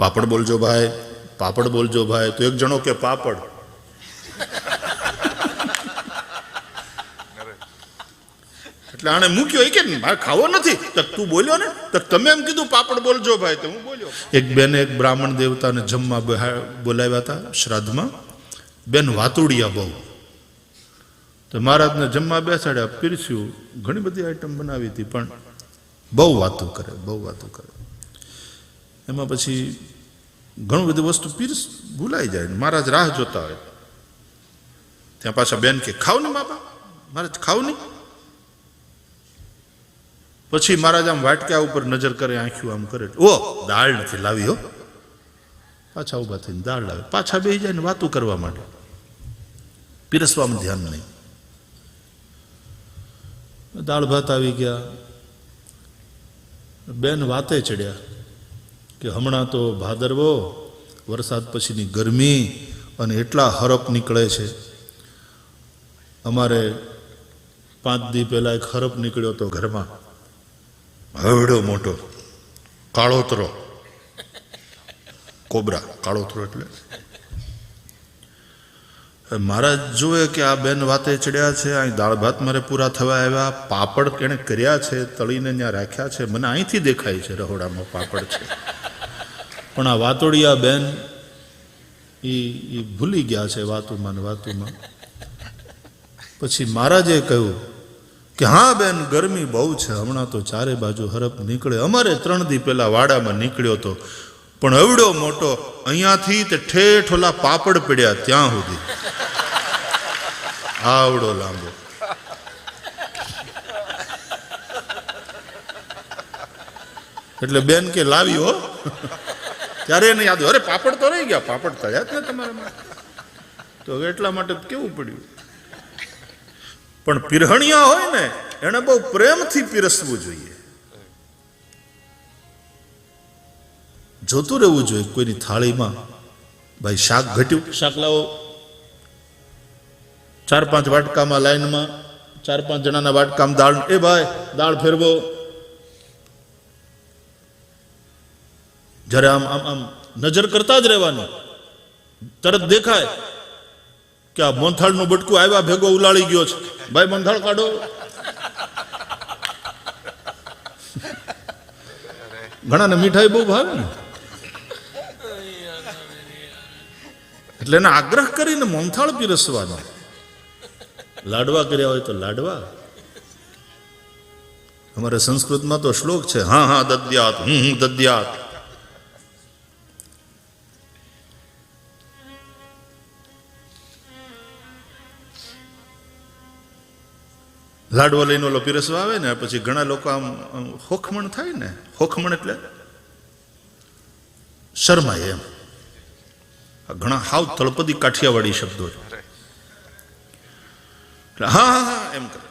પાપડ બોલજો ભાઈ, પાપડ બોલજો ભાઈ. તો એક જણો કે પાપડ. એટલે આને મૂક્યો એ કે મારે ખાવો નથી. તો તું બોલ્યો ને, તો તમે એમ કીધું પાપડ બોલજો ભાઈ, તો હું બોલ્યો. એક બેને એક બ્રાહ્મણ દેવતાને જમવા બોલાવ્યા હતા શ્રાદ્ધમાં. બેન વાતુડિયા બહુ. તો મહારાજને જમવા બેસાડ્યા, પીરસ્યું. ઘણી બધી આઈટમ બનાવી હતી, પણ બહુ વાતો કરે, બહુ વાતો કરે. એમાં પછી ઘણું બધી વસ્તુ પીરસ ભૂલાઈ જાય મહારાજ રાહ જોતા હોય. ત્યાં પાછા બેન કે, ખાવ ને બાપા, મહારાજ ખાવ નહીં. પછી મહારાજ આમ વાટક્યા ઉપર નજર કરે આંખ્યું આમ કરે. ઓ દાળ નથી લાવી હો. પાછા ઊભા થઈને દાળ લાવે. પાછા બે જાય ને વાતો કરવા માટે પીરસવામાં ધ્યાન નહીં. દાળ ભાત આવી ગયા. બેન વાતે ચડ્યા. કે હમણાં તો ભાદરવો, વરસાદ પછીની ગરમી અને એટલા હરપ નીકળે છે. અમારે પાંચ દી પહેલાં એક હરપ નીકળ્યો હતો ઘરમાં. હવડો મોટો, કાળોતરો. કોબરા, કાળોતરો એટલે. મહારાજ જુએ કે આ બેન વાતે ચડ્યા છે, અહીં દાળ ભાત મારે પૂરા થવા આવ્યા, પાપડ એણે કર્યા છે, તળીને ત્યાં રાખ્યા છે, મને અહીંથી દેખાય છે રહોડામાં પાપડ છે. પણ આ વાતોડિયા બેન એ એ ભૂલી ગયા છે વાતુમાં ને વાતુમાં. પછી મહારાજે કહ્યું કે, હા બેન, ગરમી બહુ છે, હમણાં તો ચારે બાજુ હરપ નીકળે. અમારે ત્રણ દી પહેલા વાડામાં નીકળ્યો હતો પણ એવડો મોટો અહીંયાથી તે ઠેઠ ઓલા પાપડ પડ્યા ત્યાં સુધી. આવડો લાંબો. એટલે બેન કે, લાવી હો. ત્યારે એને યાદ અરે, પાપડ તો રહી ગયા. પાપડ તળ્યા જ ને તમારામાં તો એટલા માટે કેવું પડ્યું? પણ પીરહણિયા હોય ને, એને બહુ પ્રેમથી પીરસવું જોઈએ. જોતું રહેવું જોઈએ કોઈની થાળીમાં. ભાઈ, શાક ઘટ્યું. શાક લાવો. ચાર પાંચ વાટકામાં લાઈનમાં, ચાર પાંચ જણાના વાટકામાં દાળ. એ ભાઈ, દાળ ફેરવો. જ્યારે આમ આમ આમ નજર કરતા જ રહેવાનું. તરત દેખાય કે આ મોંથાળનું બટકું આવ્યા ભેગો ઉલાળી ગયો છે. ભાઈ, મોંથાળ કાઢો. ઘણાને મીઠાઈ બહુ ભાવે ને. એટલે એને આગ્રહ કરીને મોંથાળ પીરસવાનો. લાડવા કર્યા હોય તો લાડવા. અમારે સંસ્કૃતમાં તો શ્લોક છે, હા હા, દદ્યાત હું હું દદ્યાત. લાડવો લઈને ઓલો પીરસવા આવે ને, પછી ઘણા લોકો આમ હોખમણ થાય ને, હોખમણ એટલે શરમાય એમ. ઘણા હાવ તળપદી કાઠિયાવાડી શબ્દો છે. હા હા હા, એમ કરે.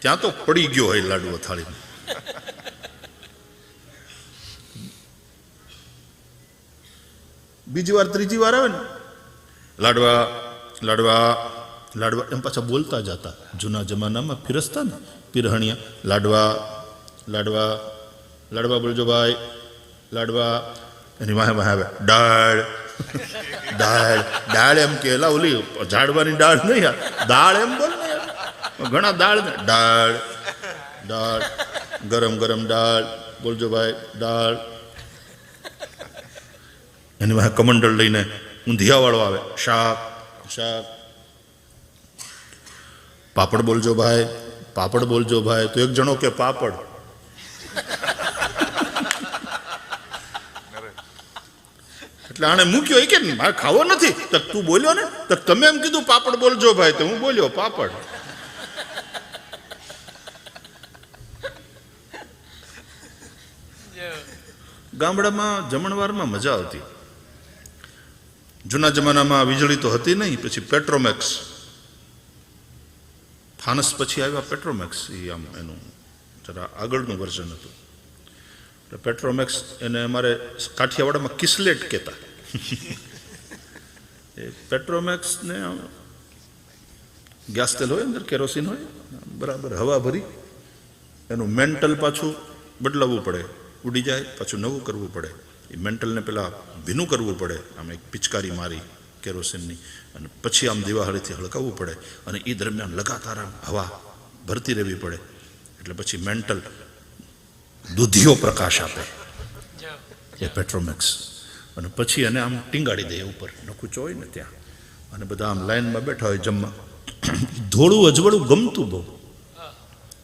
ત્યાં તો પડી ગયો હોય લાડવો થાળીમાં. બીજી વાર, ત્રીજી વાર આવે ને, લાડવા લાડવા લાડવા એમ પાછા બોલતા જતા જૂના જમાનામાં ફિરસતા ને પીરહણિયા લાડવા લાડવા લાડવા બોલજો ભાઈ લાડવા એની વાહે વાહે આવે દાળ દાળ દાળ એમ કે એલા ઓલી ઝાડવાની દાળ નહીં યાર દાળ એમ બોલ ને યાર. ઘણા દાળ ને દાળ દાળ ગરમ ગરમ દાળ બોલજો ભાઈ દાળ એની વાહે કમંડળ લઈને ઊંધિયાવાળો આવે શાક શાક પાપડ બોલજો ભાઈ, પાપડ બોલજો ભાઈ. તો એક જણો કે પાપડ. એટલે આને મૂક્યો, એ કે મારે ખાવો નથી. તો તું બોલ્યો ને, તો તમે એમ કીધું પાપડ બોલજો ભાઈ, તો હું બોલ્યો, પાપડ. ગામડામાં, જમણવારમાં મજા આવતી. જૂના જમાનામાં વીજળી તો હતી નહીં, પછી પેટ્રોમેક્સ ફાનસ પછી આવ્યા પેટ્રોમેક્સ એ આમ એનું જરા આગળનું વર્ઝન હતું. એટલે પેટ્રોમેક્સ એને અમારે કાઠિયાવાડમાં કિસલેટ કહેતા. એ પેટ્રોમેક્સને આમ ગેસ તેલ હોય અંદર કેરોસીન હોય બરાબર હવા ભરી, એનું મેન્ટલ પાછું બદલાવવું પડે, ઉડી જાય, પાછું નવું કરવું પડે. એ મેન્ટલને પેલા ભીનું કરવું પડે, આમ એક પિચકારી મારી કેરોસીનની અને પછી આમ દિવાળીથી હળકાવવું પડે અને એ દરમિયાન લગાતાર આમ હવા ભરતી રહેવી પડે. એટલે પછી મેન્ટલ દૂધિયો પ્રકાશ આપે. એ પેટ્રોમેક્સ અને પછી એને આમ ટીંગાડી દે ઉપર. નકુચો હોય ને ત્યાં. અને બધા આમ લાઈનમાં બેઠા હોય જમવા. ધોળું અજવળું ગમતું બહુ.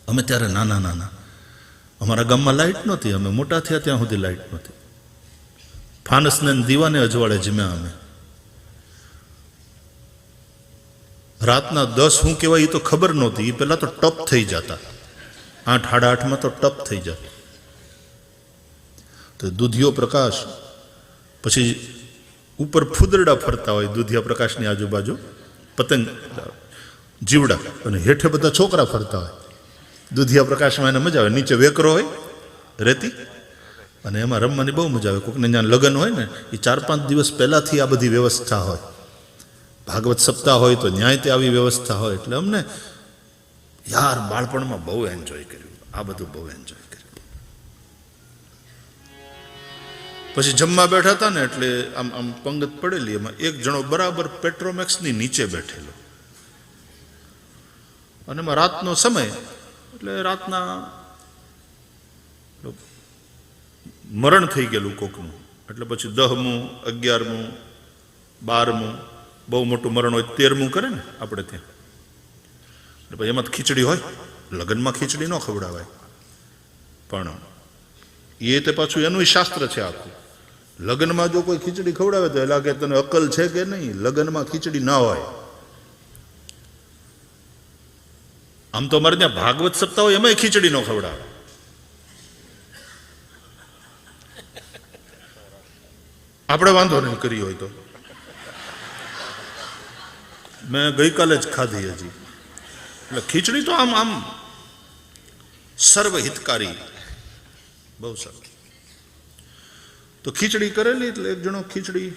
અમે ત્યારે નાના નાના. અમારા ગામમાં લાઇટ નહોતી. અમે મોટા થયા ત્યાં સુધી લાઇટ નહોતી. ફાનસને દીવાને અજવાળે જીમ્યા અમે. રાતના દસ શું કહેવાય એ તો ખબર નહોતી. એ પહેલાં તો ટપ થઈ જતા. આઠ, સાડા આઠમાં તો ટપ થઈ જતા. તો દૂધિયો પ્રકાશ, પછી ઉપર ફૂદરડા ફરતા હોય દૂધિયા પ્રકાશની આજુબાજુ, પતંગ, જીવડા અને હેઠે બધા છોકરા ફરતા હોય. દૂધિયા પ્રકાશમાં એને મજા આવે. નીચે વેકરો હોય, રેતી, અને એમાં રમવાની બહુ મજા આવે. કોઈકને જ્યાં લગ્ન હોય ને, એ ચાર પાંચ દિવસ પહેલાંથી આ બધી વ્યવસ્થા હોય. ભાગવત સપ્તાહ હોય તો ન્યાય તે આવી વ્યવસ્થા હોય એટલે અમને યાર બાળપણમાં બહુ એન્જોય કર્યું. આ બધું બહુ એન્જોય કર્યું. પછી જમવા બેઠા હતા ને એટલે આમ આમ પંગત પડેલી, એમાં એક જણો બરાબર પેટ્રોમેક્સની નીચે બેઠેલો. અને એમાં રાતનો સમય, એટલે રાતના મરણ થઈ ગયેલું કોકનું. એટલે પછી દહમું, અગિયારમું, બારમું બહુ મોટું મરણ હોય તેરમું કરે ને આપણે ત્યાં. પછી એમાં ખીચડી હોય. લગ્નમાં ખીચડી ન ખવડાવાય. પણ એ તે પાછું એનું શાસ્ત્ર છે આખું. લગ્નમાં જો કોઈ ખીચડી ખવડાવે તો એ લાગે તને અકલ છે કે નહીં? લગ્નમાં ખીચડી ના હોય. આમ તો અમારે ત્યાં ભાગવત સપ્તાહ હોય એમાંય ખીચડી ન ખવડાવે. આપણે વાંધો નહીં, કરી હોય તો. મેં ગઈકાલે જ ખાધી હજી. એટલે ખીચડી તો આમ આમ સર્વહિતકારી. બહુ સરસ તો ખીચડી કરેલી એટલે એક જણો ખીચડી,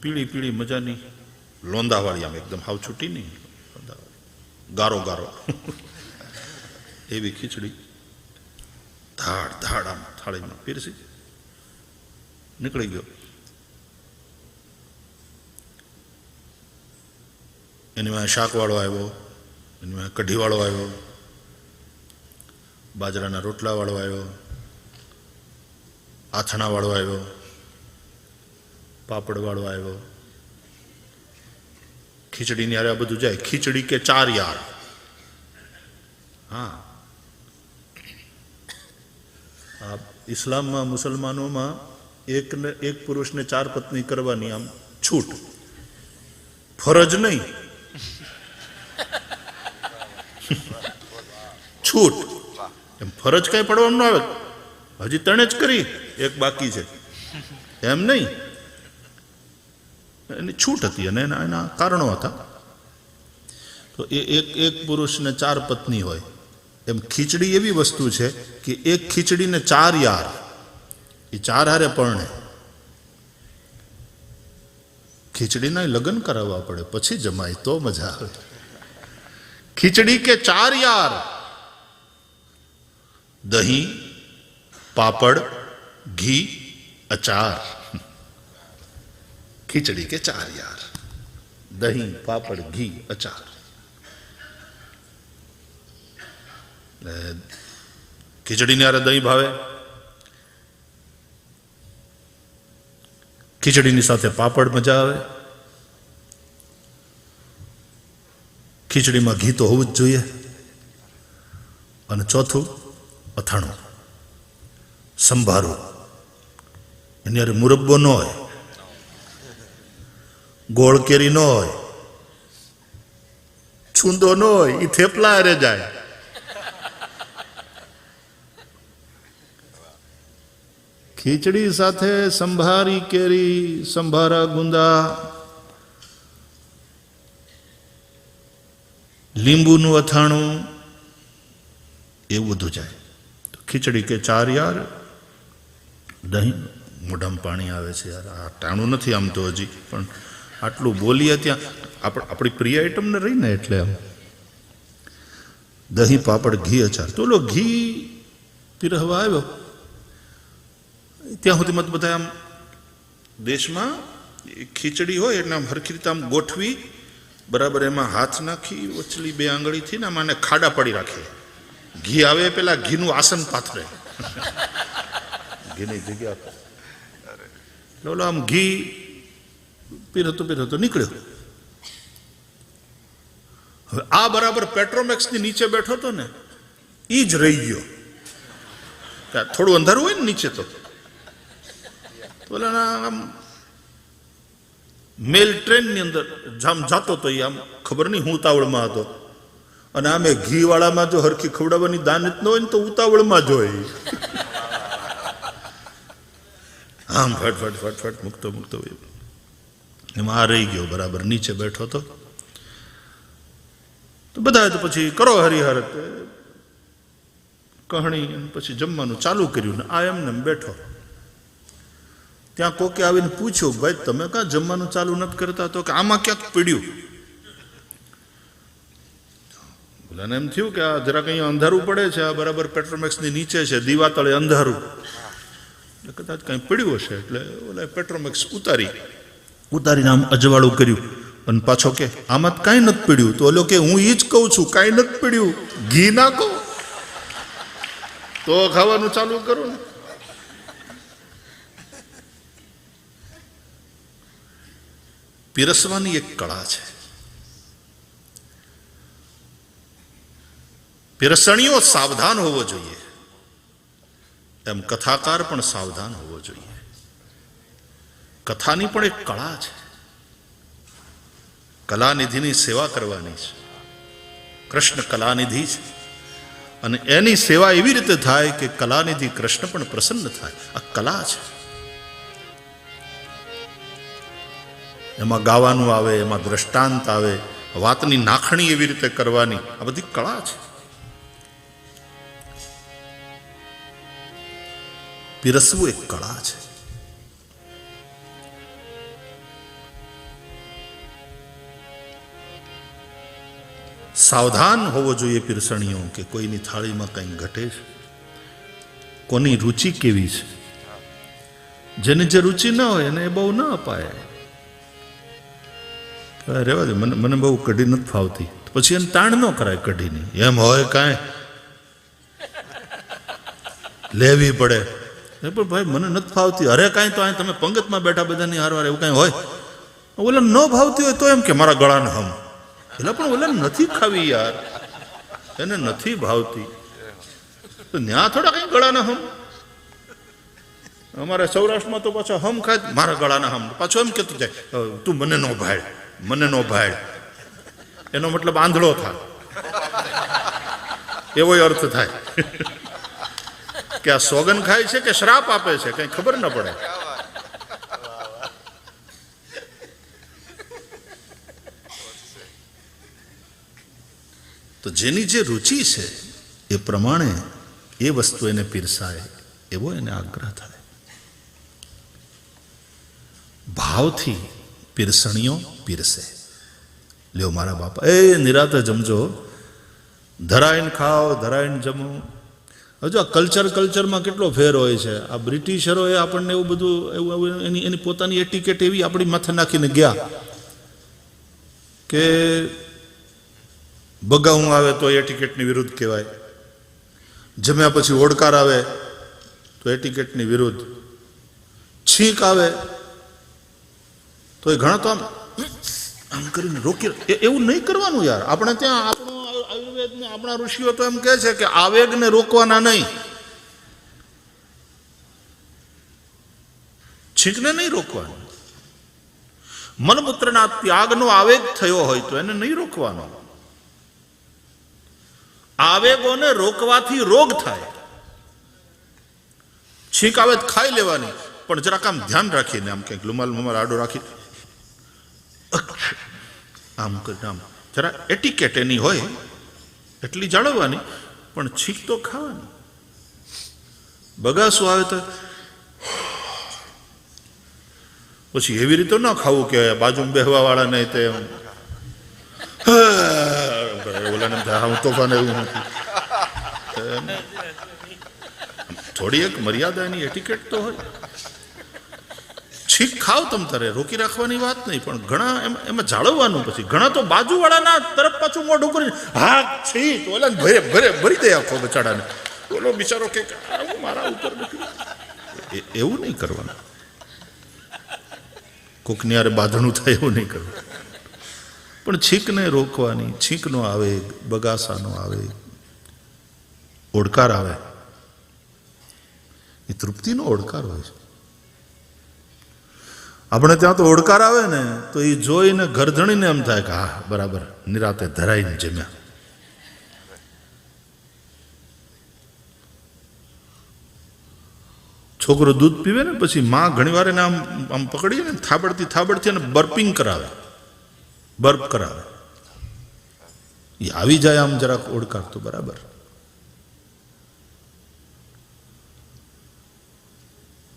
પીળી પીળી મજાની. લોંદાવાળી આમ એકદમ હાવ છૂટી નહીં. ગારો ગારો. એવી ખીચડી. ધાડ ધાડ આમ થાળીમાં પીરસી. નીકળી ગયો. એની માં શાકવાળો આવ્યો, એની માં કઢીવાળો આવ્યો, બાજરાના રોટલાવાળો આવ્યો, આથણાવાળો આવ્યો, પાપડવાળો આવ્યો. ખીચડીની હારે આ બધું જાય. ખીચડી કે ચાર યાર? હા. આ ઇસ્લામમાં મુસલમાનોમાં એકને એક પુરુષને ચાર પત્ની કરવાની આમ છૂટ. ફરજ નહીં. છૂટ. એમ ફરજ કઈ પડવાનું ના આવે. હજી ત્રણે જ કરી, એક બાકી છે. એમ નહીં. એની છૂટ હતી અને એના એના કારણો હતા. તો એ એક એક પુરુષને ચાર પત્ની હોય. એમ ખીચડી એવી વસ્તુ છે કે એક ખીચડીને ચાર યાર. એ ચાર હારે પરણે. ખીચડીના લગ્ન કરાવવા પડે, પછી જમાય તો મજા આવે. ખીચડી કે ચાર યાર? દહીં, પાપડ, ઘી, અચાર. ખીચડી કે ચાર યાર? દહીં, પાપડ, ઘી, અચાર. એટલે ખીચડીને યારે દહીં ભાવે? ખીચડીની સાથે પાપડ મજા આવે. ખીચડીમાં ઘી તો હોવું જ જોઈએ. અને ચોથું, અથાણું. સંભારું. એની અરે મુરબ્બો ન હોય. ગોળ કેરી ન હોય. છૂંદો ન હોય. એ થેપલા અરે જાય. ખીચડી સાથે સંભારી કેરી, સંભારા ગુંદા, લીંબુનું અથાણું, એવું બધું જાય. તો ખીચડી કે ચાર યાર, દહીં, મોઢામાં પાણી આવે છે યાર. આ ટાણું નથી આમ તો હજી, પણ આટલું બોલીએ ત્યાં આપણે, આપણી પ્રિય આઈટમ ને રહી ને એટલે આમ. દહીં, પાપડ, ઘી, અચાર. તો લો ઘી પીરહવા આવ્યો. ત્યાં સુધી મત બધા આમ દેશમાં ખીચડી હોય એટલે આમ હરખી રીતે આમ ગોઠવી, બરાબર, એમાં હાથ નાખી ઓછલી બે આંગળીથી ને આને ખાડા પડી રાખે. ઘી આવે પેલા ઘીનું આસન પાથરે. ઘીની જગ્યા ઓલો આમ ઘી પીરતો પીરતો નીકળ્યો. હવે આ બરાબર પેટ્રોમેક્સની નીચે બેઠો હતો ને એ જ રહી ગયો. થોડું અંધારું હોય ને નીચે તો. ઓલાના આમ મેલ ટ્રેનની અંદર જામ જાતો તો એ આમ ખબર નહીં હું ઉતાવળમાં હતો. અને આમે ઘી વાળામાં જો હરખી ખવડાવવાની દાનત ન હોય ને તો ઉતાવળમાં જ હોય આમ ફટ ફટ ફટ ફટ મૂકતો મૂકતો એમાં આ રહી ગયો બરાબર, નીચે બેઠો હતો. તો બધા તો પછી કરો હરિહર કહણી પછી જમવાનું ચાલુ કર્યું ને આ એમને એમ બેઠો. ત્યાં કોકે આવીને પૂછ્યું, ભાઈ, તમે કાં જમવાનું ચાલુ નથી કરતા? તો કે, આમાં ક્યાંક પીડ્યું. બોલાને એમ થયું કે આ જરાક અહીંયા અંધારું પડે છે, આ બરાબર પેટ્રોમેક્સની નીચે છે દીવા તળે અંધારું. એટલે કદાચ કંઈ પડ્યું હશે, એટલે ઓલા પેટ્રોમેક્સ ઉતારી. ઉતારીને આમ અજવાળું કર્યું. અને પાછો કે, આમાં કાંઈ નથી પીડ્યું. તો ઓલો કે, હું એ જ કહું છું, કાંઈ નથી પીડ્યું. ઘી નાખો. તો ખાવાનું ચાલુ કરું ને. પીરસવાની એક કળા છે. પીરસણીઓ સાવધાન હોવો જોઈએ. એમ કથાકાર પણ સાવધાન હોવો જોઈએ. કથાની પણ એક કળા છે. કલાનિધિની સેવા કરવાની છે. કૃષ્ણ કલાનિધિ છે. અને એની સેવા એવી રીતે થાય કે કલાનિધિ કૃષ્ણ પણ પ્રસન્ન થાય. આ કલા છે. એમાં ગાવાનું આવે, એમાં દ્રષ્ટાંત આવે, વાતની નાખણી એવી રીતે કરવાની. આ બધી કળા છે. પીરસવું એક કળા છે. સાવધાન હોવો જોઈએ પીરસણીઓ કે કોઈની થાળીમાં કંઈ ઘટે છે. કોની રુચિ કેવી છે? જેની જે રુચિ ન હોય એને એ બહુ ન અપાય. રહેવા દે મને મને બહુ કઢી નથી ફાવતી. પછી એને તાણ ન કરાય કઢીની. એમ હોય કાંઈ? લેવી પડે. એ પણ ભાઈ મને નથી ફાવતી. અરે કાંઈ તો અહીં તમે પંગતમાં બેઠા બધાની હારવાર એવું કાંઈ હોય? ઓલા ન ભાવતી હોય તો એમ કે મારા ગળાને હમ. એટલે પણ ઓલા નથી ખાવી યાર. એને નથી ભાવતી. તો ન્યા થોડા કઈ ગળાના હમ. અમારે સૌરાષ્ટ્રમાં તો પાછા હમ ખાય મારા ગળાના હમ. પાછો એમ કહેતું જાય તું મને ન ભાડ મને નો ભાડ. એનો મતલબ આંધળો થાય. એવો અર્થ થાય. કે આ સોગન ખાય છે કે શ્રાપ આપે છે, કઈ ખબર ન પડે. તો જેની જે રુચિ છે, એ પ્રમાણે એ વસ્તુ એને પીરસાય, એવો એને આગ્રહ થાય. ભાવથી પીરસણીઓ પીરસે. લ્યો મારા બાપા. એ નિરાતે જમજો. ધરાઈને ખાઓ, ધરાઈને જમો. હજુ આ કલ્ચર કલ્ચરમાં કેટલો ફેર હોય છે. આ બ્રિટિશરોએ આપણને એવું બધું, એવું એની એની પોતાની એટિકેટ એવી આપણી માથે નાખીને ગયા કે બગાવું આવે તો એટિકેટની વિરુદ્ધ કહેવાય. જમ્યા પછી ઓડકાર આવે તો એટિકેટની વિરુદ્ધ. છીંક આવે તો એ ઘણા તો આમ આમ કરીને રોકી એવું નહીં કરવાનું યાર. આપણે ત્યાં આપણું આયુર્વેદ આયુર્વેદને, આપણા ઋષિઓ તો એમ કહે છે કે આવેગને રોકવાના નહીં. છીંકને નહીં રોકવાનું. મલમૂત્રના ત્યાગનો આવેગ થયો હોય તો એને નહીં રોકવાનો. આવેગોને રોકવાથી રોગ થાય. છીંક આવે ખાઈ લેવાની. પણ જરાક આમ ધ્યાન રાખીને, આમ કંઈક લુમાલ મુમાલ આડો રાખી આમ કરીને આમ. જરા એટિકેટ એની હોય, એટલી જાળવવાની, પણ છીક તો ખાવાની. બગાસું આવે તો પછી એવી રીતે ન ખાવું કે બાજુમાં બેહવા વાળા નહીં તે ઓલાને હું તોફાન એવું નથી. થોડી એક મર્યાદા એની એટિકેટ તો હોય. છીક ખાવ તમ તારે. રોકી રાખવાની વાત નહીં, પણ ઘણા એમાં એમાં જાળવવાનું પછી. ઘણા તો બાજુવાળાના તરફ પાછું મોઢું કરી હા છીક ઓલા ભરે ભરે, ભરી દે આખો બચાડાને. ઓલો બિચારો કે મારા ઉપર એવું નહીં કરવાનું. કોકની યારે બાંધણું થાય એવું નહીં કરવું પણ છીકને રોકવાની, છીકનો આવે, બગાસાનો આવે, ઓડકાર આવે. એ તૃપ્તિનો ઓડકાર હોય છે. આપણે ત્યાં તો ઓડકાર આવે ને, તો એ જોઈને ઘરધણીને એમ થાય કે હા, બરાબર, નિરાતે ધરાઈને જમ્યા. છોકરો દૂધ પીવે ને, પછી માં ઘણીવાર એને આમ આમ પકડીએ ને થાબડતી થાબડતી અને બર્પિંગ કરાવે. બર્પ કરાવે. એ આવી જાય આમ જરાક ઓડકાર તો બરાબર.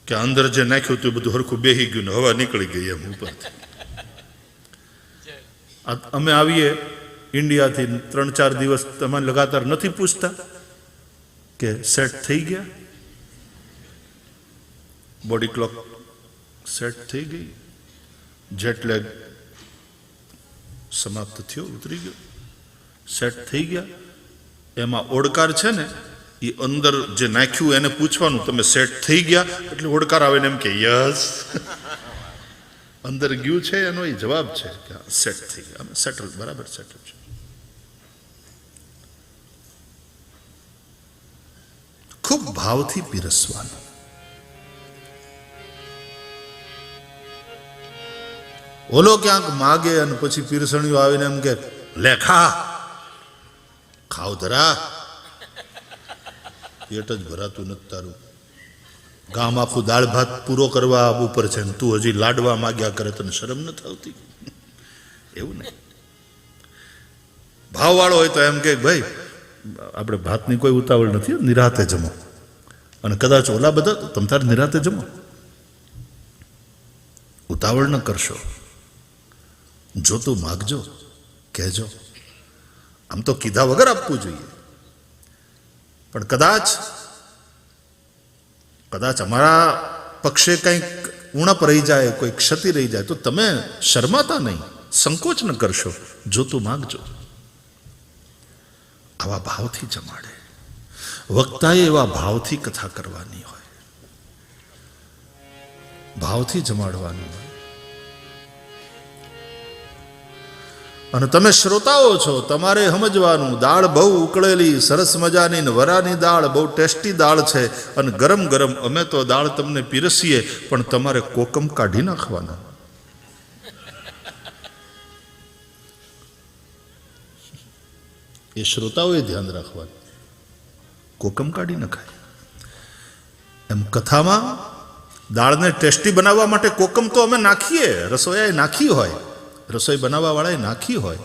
કે અંદર જે નાખ્યું હતું બધું હરખું બેહી ગયું ને હવા નીકળી ગઈ એમ ઉપરથી અમે આવીએ ઇન્ડિયાથી ત્રણ ચાર દિવસ તમે લગાતાર નથી પૂછતા કે સેટ થઈ ગયા? બોડી ક્લોક સેટ થઈ ગઈ. જેટ લેગ સમાપ્ત થયો, ઉતરી ગયો. સેટ થઈ ગયા. એમાં ઓડકાર છે ને એ અંદર જે નાખ્યું એને પૂછવાનું, તમે સેટ થઈ ગયા? એટલે હોડકાર આવે ને એમ કે, યસ. અંદર ગયું છે એનો એ જવાબ છે કે સેટ થઈ ગયા. અમે સેટલ બરાબર સેટલ છે. ખૂબ ભાવથી પીરસવાનું. ઓલો ક્યાંક માગે અને પછી પીરસણીઓ આવીને એમ કે લેખા ખાવધરા ખાવ ધરા પેટ જ ભરાતું નથી તારું. ગામ આખું દાળ ભાત પૂરો કરવા ઉપર છે ને તું હજી લાડવા માગ્યા કરે તને શરમ નથી આવતી? એવું નહીં ભાવવાળો હોય તો એમ કે, ભાઈ, આપણે ભાતની કોઈ ઉતાવળ નથી નિરાતે જમો. અને કદાચ ઓલા બધા, તમ તારે નિરાતે જમો. ઉતાવળ ન કરશો. જો તું માગજો, કહેજો. આમ તો કીધા વગર આપવું જોઈએ. પણ કદાચ કદાચ અમારા પક્ષે કંઈક ઉણપ રહી જાય, કોઈ ક્ષતિ રહી જાય, તો તમે શરમાતા નહીં, સંકોચ ન કરશો, જોતું માગજો. આવા ભાવથી જમાડે. વક્તાએ એવા ભાવથી કથા કરવાની હોય. ભાવથી જમાડવાની હોય. અને તમે શ્રોતાઓ છો, તમારે સમજવાનું, દાળ બહુ ઉકળેલી, સરસ મજાની ને વરાની દાળ બહુ ટેસ્ટી દાળ છે અને ગરમ ગરમ અમે તો દાળ તમને પીરસીએ, પણ તમારે કોકમ કાઢી નાખવાના. એ શ્રોતાઓએ ધ્યાન રાખવાનું. કોકમ કાઢી નખાય. એમ કથામાં દાળને ટેસ્ટી બનાવવા માટે કોકમ તો અમે નાખીએ રસોયાએ નાખી હોય. રસોઈ બનાવવા વાળાએ નાખી હોય,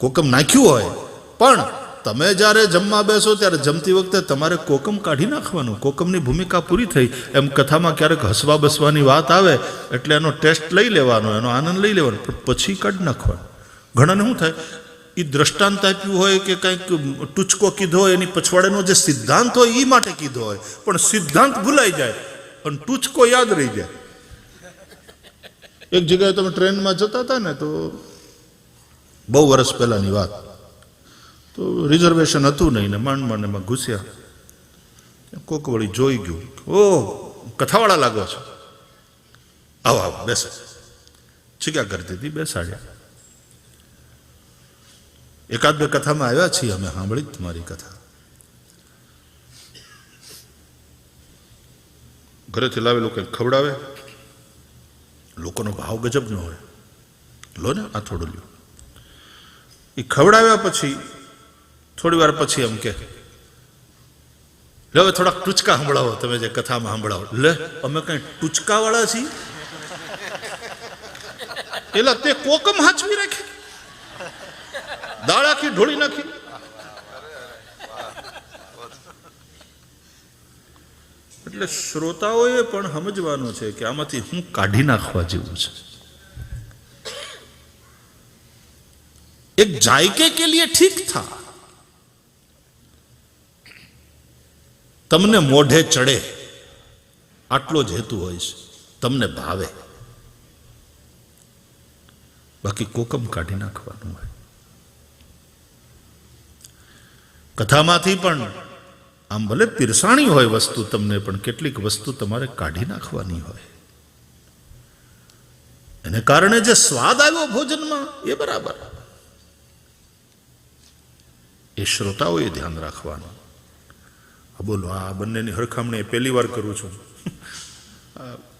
કોકમ નાખ્યું હોય, પણ તમે જ્યારે જમવા બેસો ત્યારે જમતી વખતે તમારે કોકમ કાઢી નાખવાનું, કોકમની ભૂમિકા પૂરી થઈ. એમ કથામાં ક્યારેક હસવા બસવાની વાત આવે, એટલે એનો ટેસ્ટ લઈ લેવાનો, એનો આનંદ લઈ લેવાનો, પણ પછી કાઢી નાખવાનો. ઘણાને શું થાય એ દ્રષ્ટાંત આપ્યું હોય કે કંઈક ટૂચકો કીધો હોય, એની પછવાડેનો જે સિદ્ધાંત હોય એ માટે કીધો હોય, પણ સિદ્ધાંત ભૂલાઈ જાય, અને ટૂચકો યાદ રહી જાય. એક જગ્યાએ તમે ટ્રેનમાં જતા હતા ને, તો બહુ વર્ષ પહેલાની વાત. તો રિઝર્વેશન હતું નહીં ને માંડ માંડ એમાં ઘૂસ્યા. કોક વળી જોઈ ગયું. ઓ, કથાવાળા લાગો છો. આવો આવો, બેસો. છીક્યા કરતી હતી બેસાડ્યા. એકાદ બે કથામાં આવ્યા છીએ અમે, સાંભળી જ તમારી કથા. ઘરેથી લાવેલું કંઈક ખવડાવે. લોકોનો ભાવ ગજબનો હોય. લો ને આ થોડું લ્યો. એ ખવડાવ્યા પછી, થોડી વાર પછી એમ કે, લે હવે થોડાક ટૂચકા સંભળાવો, તમે જે કથામાં સંભળાવો. લે, અમે કઈ ટૂચકાવાળા છીએ? એટલે તે કોકમ હાચવી રાખી. દાળ આખી ઢોળી નાખી. એટલે શ્રોતાઓએ પણ સમજવાનું છે કે આમાંથી હું કાઢી નાખવા જેવું છે. એક જાયકે કે લીએ ઠીક થા. તમને મોઢે ચડે, આટલો જ હેતુ હોય છે, તમને ભાવે. બાકી કોકમ કાઢી નાખવાનું હોય. કથામાંથી પણ આમ ભલે પીરસાણી હોય વસ્તુ તમને, પણ કેટલીક વસ્તુ તમારે કાઢી નાખવાની હોય. એને કારણે જે સ્વાદ આવ્યો ભોજનમાં, એ બરાબર. એ શ્રોતાઓએ ધ્યાન રાખવાનું. બોલો, આ બંનેની હરખામણી પહેલી વાર કરું છું.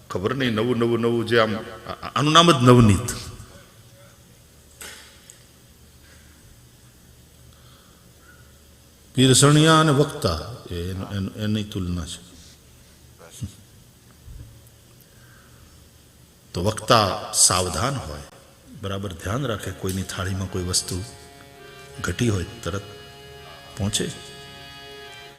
ખબર નહીં, નવું નવું નવું જે આમ આનું નામ જ નવનીત. પીરસણિયા અને વક્તા એ એન- તુલના છે તો વક્તા સાવધાન હોય બરાબર ધ્યાન રાખે કોઈની થાળીમાં કોઈ વસ્તુ ઘટી હોય તરત પહોંચે